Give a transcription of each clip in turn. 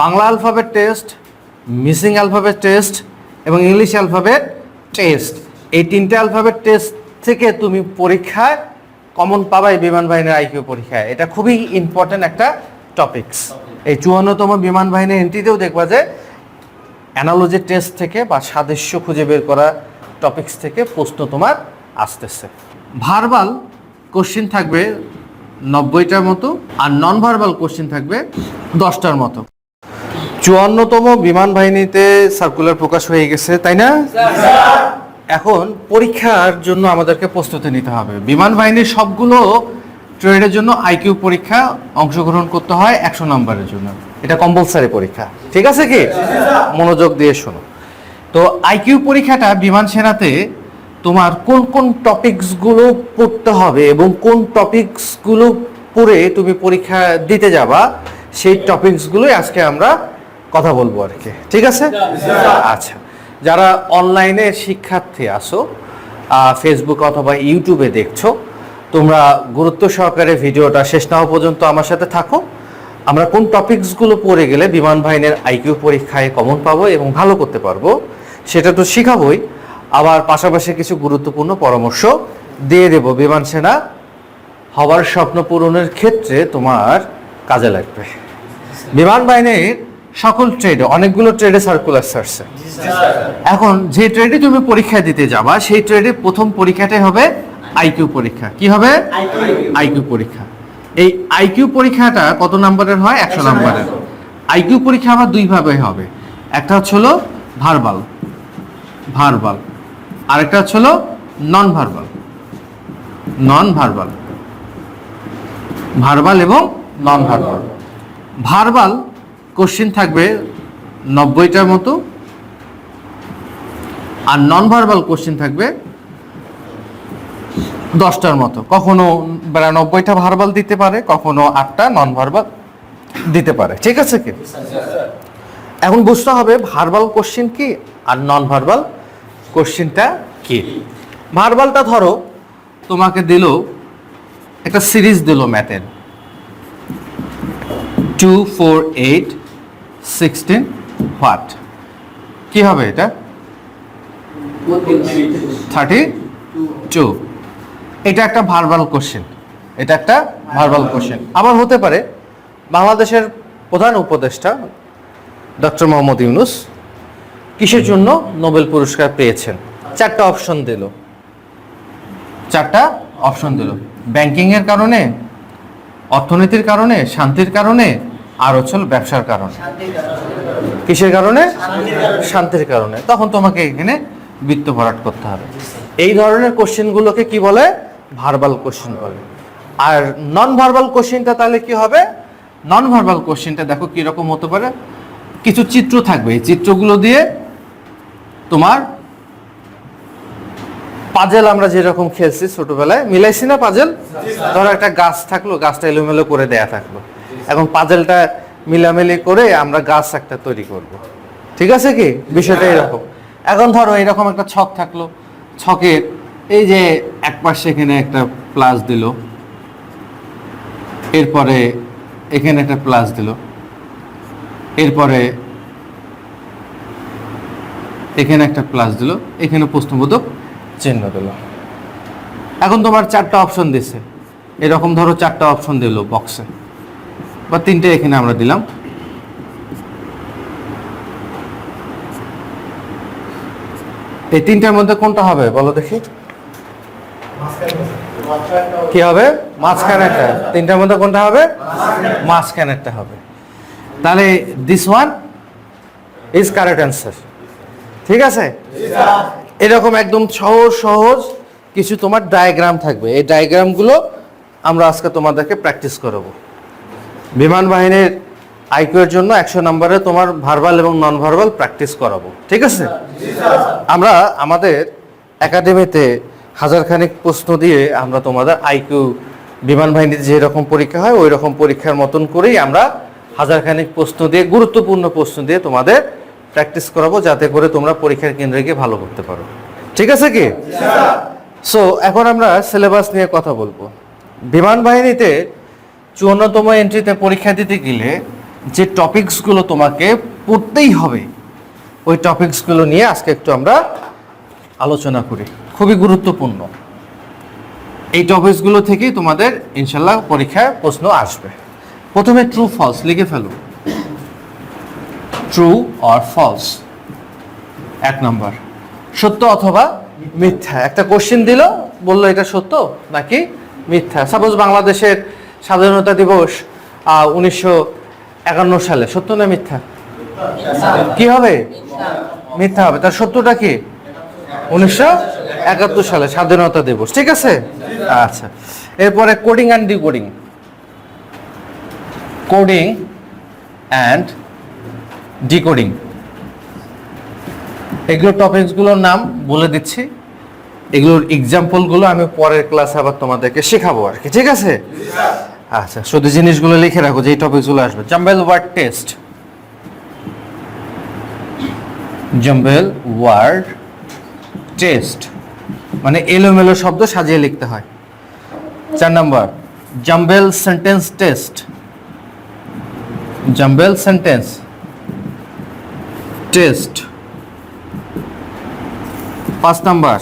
Bangla alphabet test missing alphabet test এবং English alphabet test এই তিনটে অ্যালফাবেট টেস্ট থেকে তুমি পরীক্ষায় কমন পাবাই বিমান বাহিনীর আইকিউ পরীক্ষায়। এটা খুবই ইম্পর্ট্যান্ট একটা টপিকস এই চুয়ান্নতম বিমান বাহিনীর এন্ট্রিতেও দেখবা যে অ্যানালজি টেস্ট থেকে বা সাদৃশ্য খুঁজে বের করা টপিকস থেকে প্রশ্ন তোমার আসতেছে। ভার্বাল কোশ্চিন থাকবে নব্বইটার মতো আর নন ভার্বাল কোশ্চিন থাকবে দশটার মতো। চুয়ান্নতম বিমান বাহিনীতে সার্কুলার প্রকাশ হয়ে গেছে, তাই না? এখন পরীক্ষার জন্য আমাদেরকে প্রস্তুতি নিতে হবে। বিমান বাহিনীর সবগুলো ট্রেডের জন্য আইকিউ পরীক্ষা অংশগ্রহণ করতে হয় একশো নম্বরের জন্য। এটা কম্পালসারি পরীক্ষা, ঠিক আছে কি? মনোযোগ দিয়ে শোনো। তো আইকিউ পরীক্ষাটা বিমান সেনাতে তোমার কোন কোন টপিকসগুলো পড়তে হবে এবং কোন টপিকসগুলো পড়ে তুমি পরীক্ষা দিতে যাবা, সেই টপিকসগুলোই আজকে আমরা কথা বলব আর কি। ঠিক আছে? আচ্ছা। যারা অনলাইনে শিক্ষার্থী আসো ফেসবুক অথবা ইউটিউবে দেখছ, তোমরা গুরুত্ব সহকারে ভিডিওটা শেষ না হওয়া পর্যন্ত আমার সাথে থাকো। আমরা কোন টপিকসগুলো পড়ে গেলে বিমান বাহিনীর আইকিউ পরীক্ষায় কমন পাবো এবং ভালো করতে পারব, সেটা তো শিখাবই। আবার পাশাপাশি কিছু গুরুত্বপূর্ণ পরামর্শ দিয়ে দেব। বিমান সেনা হওয়ার স্বপ্ন পূরণের ক্ষেত্রে তোমার কাজে লাগবে। বিমান বাহিনীর সকল ট্রেডে অনেকগুলো ট্রেডে সার্কুলার আসছে এখন যে ট্রেডে তুমি পরীক্ষা দিতে যাবা, সেই ট্রেডে প্রথম পরীক্ষাটাই হবে আইকিউ পরীক্ষা। কি হবে? আইকিউ পরীক্ষা। এই আইকিউ পরীক্ষাটা কত নম্বরের হয়? একশো নম্বরের। আইকিউ পরীক্ষা আবার দুই ভাবে হবে। একটা হচ্ছে হলো ভার্বাল ভার্বাল আরেকটা হচ্ছে হলো non verbal non verbal verbal এবং নন ভার্বাল ভার্বাল কোশ্চিন থাকবে নব্বইটার মতো, আর নন ভার্বাল কোশ্চিন থাকবে দশটার মতো। কখনো বিরানব্বইটা ভার্বাল দিতে পারে, কখনো আটটা নন ভার্বাল দিতে পারে। ঠিক আছে কি? এখন বুঝতে হবে ভার্বাল কোশ্চিন কি আর নন ভার্বাল কোশ্চিনটা কি? ভার্বালটা ধরো, তোমাকে দিল একটা সিরিজ দিল ম্যাথের two four eight sixteen what কি হবে এটা? থার্টি টু এটা একটা ভার্বাল কোশ্চেন এটা একটা ভার্বাল কোশ্চেন আবার হতে পারে বাংলাদেশের প্রধান উপদেষ্টা ডক্টর মোহাম্মদ ইউনুস কিসের জন্য নোবেল পুরস্কার পেয়েছেন? চারটা অপশন দিল। চারটা অপশন দিল। ব্যাংকিং এর কারণে, অর্থনীতির কারণে, শান্তির কারণে আর হচ্ছে ব্যবসার কারণে। কিসের কারণে? শান্তির কারণে। তখন তোমাকে এখানে বৃত্ত ভরাট করতে হবে। এই ধরনের কোশ্চেনগুলোকে কি বলে? ভার্বাল কোশ্চেন বলে। আর নন ভার্বাল কোশ্চেনটা তাহলে কি হবে? নন ভার্বাল কোশ্চেনটা দেখো কীরকম হতে পারে। কিছু চিত্র থাকবে। এই চিত্রগুলো দিয়ে তোমার পাজেল আমরা যেরকম খেলছি ছোটবেলায়, মিলাইছি না পাজেল? ধরো একটা গাছ থাকল, গাছটা এলোমেলো করে দেয়া থাকল। এখন পাজেলটা মিলামিলি করে আমরা গাছ একটা তৈরি করব। ঠিক আছে কি? বিষয়টা এরকম। এখন ধরো এরকম একটা ছক থাকল। ছকের এই যে এক পাশে এখানে একটা প্লাস দিল। এরপরে এখানে একটা প্লাস দিল। এরপরে এখানে একটা প্লাস দিল। এখানে প্রশ্নবোধক চিহ্ন দিল। এখন তোমার চারটা অপশন দিছে। এরকম ধরো চারটা অপশন দিল বক্সে বা তিনটে এখানে আমরা দিলাম। এই তিনটার মধ্যে কোনটা হবে বলো দেখি। কি হবে? মাঝখানেরটা। তিনটার মধ্যে কোনটা হবে? মাঝখানেরটা হবে। তাহলে this one is correct answer ঠিক আছে? এরকম একদম সহজ সহজ কিছু তোমার ডায়াগ্রাম থাকবে। এই ডায়াগ্রামগুলো আমরা আজকে তোমাদেরকে প্র্যাকটিস করাবো। বিমান বাহিনীর আইকিউ এর জন্য একশো নম্বরে তোমার ভার্বাল এবং নন ভার্বাল প্র্যাকটিস করাবো। ঠিক আছে? আমরা আমাদের একাডেমিতে হাজারখানেক প্রশ্ন দিয়ে আমরা তোমাদের আইকিউ বিমান বাহিনীতে যে রকম পরীক্ষা হয় ওই রকম পরীক্ষার মতন করেই আমরা হাজারখানেক প্রশ্ন দিয়ে গুরুত্বপূর্ণ প্রশ্ন দিয়ে তোমাদের প্র্যাকটিস করাবো যাতে করে তোমরা পরীক্ষার কেন্দ্রে গিয়ে ভালো করতে পারো। ঠিক আছে কি? সো এখন আমরা সিলেবাস নিয়ে কথা বলব। বিমান বাহিনীতে চুয়ান্নতম এন্ট্রিতে পরীক্ষা দিতে গেলে যে টপিকসগুলো তোমাকে পড়তেই হবে, ওই টপিকসগুলো নিয়ে আজকে একটু আমরা আলোচনা করি। খুবই গুরুত্বপূর্ণ। এই টপিকসগুলো থেকেই তোমাদের ইনশাল্লাহ পরীক্ষায় প্রশ্ন আসবে। প্রথমে ট্রু ফলস লিখে ফেলো। ট্রু অর ফলস এক নম্বর। সত্য অথবা মিথ্যা? একটা কোশ্চেন দিল, বলল এটা সত্য নাকি মিথ্যা? সাপোজ বাংলাদেশের স্বাধীনতা দিবস উনিশশো একান্ন সালে। সত্য না মিথ্যা? কি হবে? মিথ্যা হবে। তার সত্যটা কি? উনিশশো একাত্তর সালে স্বাধীনতা দিবস। ঠিক আছে? আচ্ছা। এরপরে coding and decoding coding and decoding এগুলো টপিকসগুলোর নাম বলে দিচ্ছি। এগুলোর এক্সাম্পলগুলো আমি পরের ক্লাসে আবার তোমাদেরকে শেখাবো আর কি, ঠিক আছে? আচ্ছা শুধু জিনিসগুলো লিখে রাখো যে এই টপিকসগুলো আসবে। Jumble word test jumble word test মানে এলোমেলো শব্দ সাজিয়ে লিখতে হয়। চার number jumble sentence test jumble sentence test পাঁচ number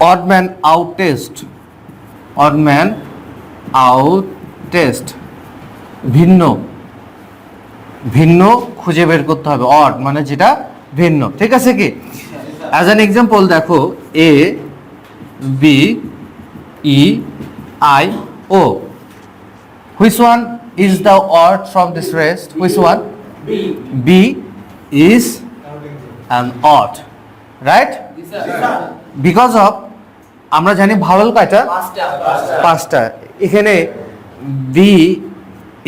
odd man out test odd man out test ভিন্ন ভিন্ন খুঁজে বের করতে হবে অড মানে যেটা ভিন্ন ঠিক আছে কি? অ্যাজ অ্যান এক্সাম্পল দেখো A B E I O which one is the odd from this rest which one B is an odd right because of আমরা জানি ভাওয়েল কয়টা? পাঁচটা। এখানে B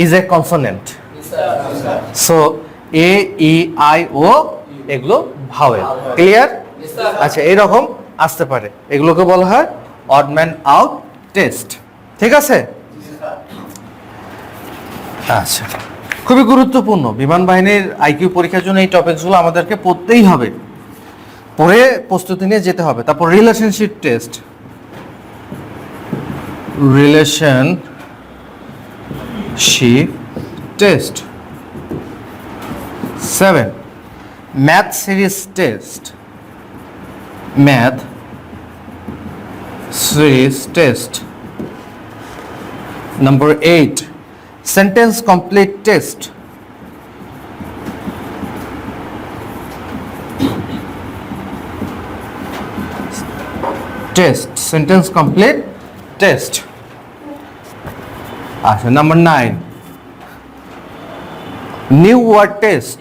is a consonant so A E I O এগুলো vowel. Clear আচ্ছা এরকম আসতে পারে। এগুলোকে বলা হয় অড ম্যান আউট টেস্ট ঠিক আছে? আচ্ছা। খুবই গুরুত্বপূর্ণ। বিমান বাহিনীর আইকিউ পরীক্ষার জন্য এই টপিকসগুলো আমাদেরকে পড়তেই হবে। পড়ে প্রস্তুতি নিয়ে যেতে হবে। তারপর relationship test relation test seven math series test math series test number 8 sentence complete test test, sentence complete, test. আচ্ছা number nine new word test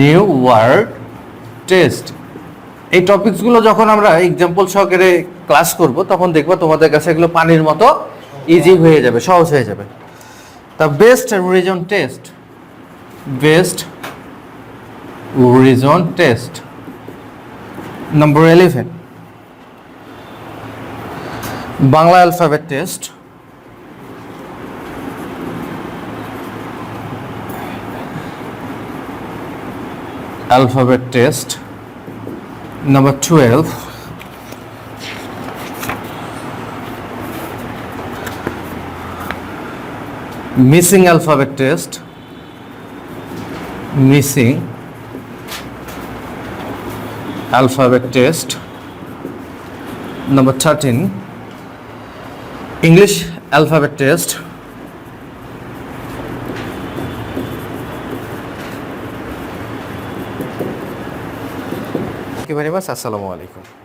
new word test এই টপিকসগুলো যখন আমরা এক্সাম্পল সহকারে ক্লাস করব, তখন দেখব তোমাদের কাছে এগুলো পানির মতো ইজি হয়ে যাবে, সহজ হয়ে যাবে। The best reason test best reason test number eleven Bangla alphabet test alphabet test number twelve missing alphabet test missing alphabet test number thirteen alphabet test Thank you very much. Assalamu alaikum.